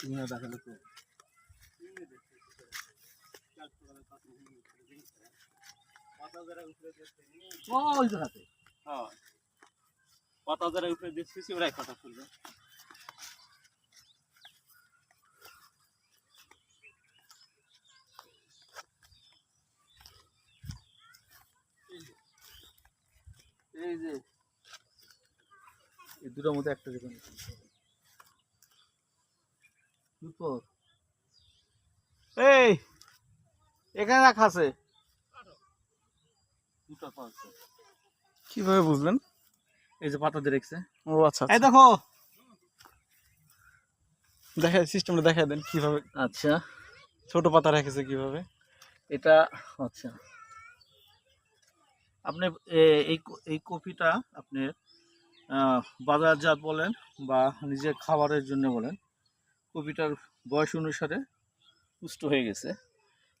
তুমি দেখালে তো হ্যাঁ। পাতা যারা উপরে দেখতেছি ওরাই কথা তুলবে এই যে। এই দুটোর মধ্যে একটা যেখানে এই এখানে রাখা আছে। কীভাবে বুঝলেন? এই যে পাতা দিয়ে রেখেছে। ও আচ্ছা এই দেখো। দেখা সিস্টেমটা দেখা দেন কীভাবে। আচ্ছা। ছোট পাতা রেখেছে কীভাবে। এটা আচ্ছা। আপনি এই এই কপিটা আপনি বাজারজাত বলেন বা নিজের খাবারের জন্য বলেন কপিটার বয়স অনুসারে পুষ্ট হয়ে গেছে।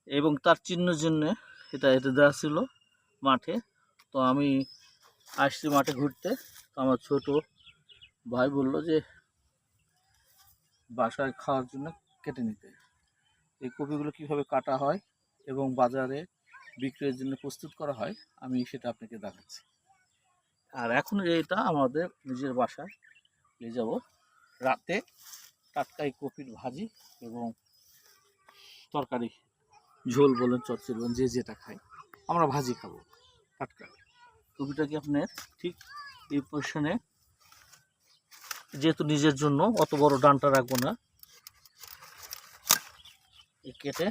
এবং তার চিহ্নের জন্য এটা এটা দেওয়া ছিল মাঠে। তো আমি আসছি মাঠে ঘুরতে। আমার ছোট ভাই বলল যে, বাসায় খাওয়ার জন্য কেটে নিতে। এই কপিগুলো কীভাবে কাটা হয় এবং বাজারে বিক্রয়ের জন্য প্রস্তুত করা হয়, আমি সেটা আপনাকে দেখাচ্ছি। আর এখন এটা আমাদের নিজের বাসায় নিয়ে যাব। রাতে টাটকা এই কপির ভাজি এবং তরকারি, ঝোল বলেন, চচ্চড়ি বলেন, যে যেটা খাই, আমরা ভাজি খাব টাটকা। কপিটাকে আপনার? ঠিক এই পজিশনে যেহেতু নিজের জন্য, অত বড় ডানটা রাখব না। কেটে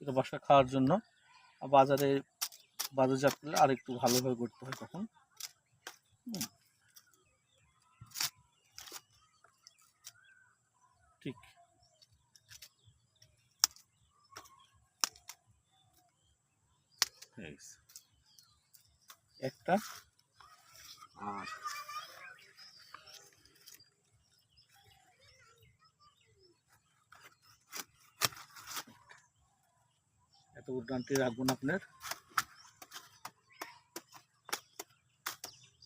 এটা বাসা খাওয়ার জন্য। বাজারে বাজারজাত করলে আর একটু ভালোভাবে করতে হয় তখন। ঠিক। একটা। আর এত বড় ডানটি রাখব আপনার।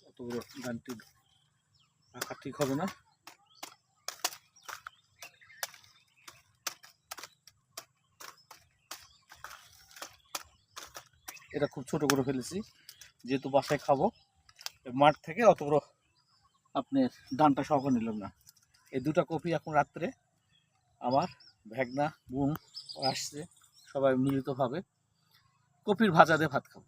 অত বড় ডানটি রাখা ঠিক হবে না। এটা খুব ছোট করে ফেলেছি, যেহেতু বাসায় খাব। মাঠ থেকে অত বড় আপনার ডানটা সহ নিলাম না। এই দুটা কপি এখন রাত্রে আমার ভ্যাগনা বোন আসছে। সবাই মিলিতভাবে কপির ভাজা দিয়ে ভাত খাব।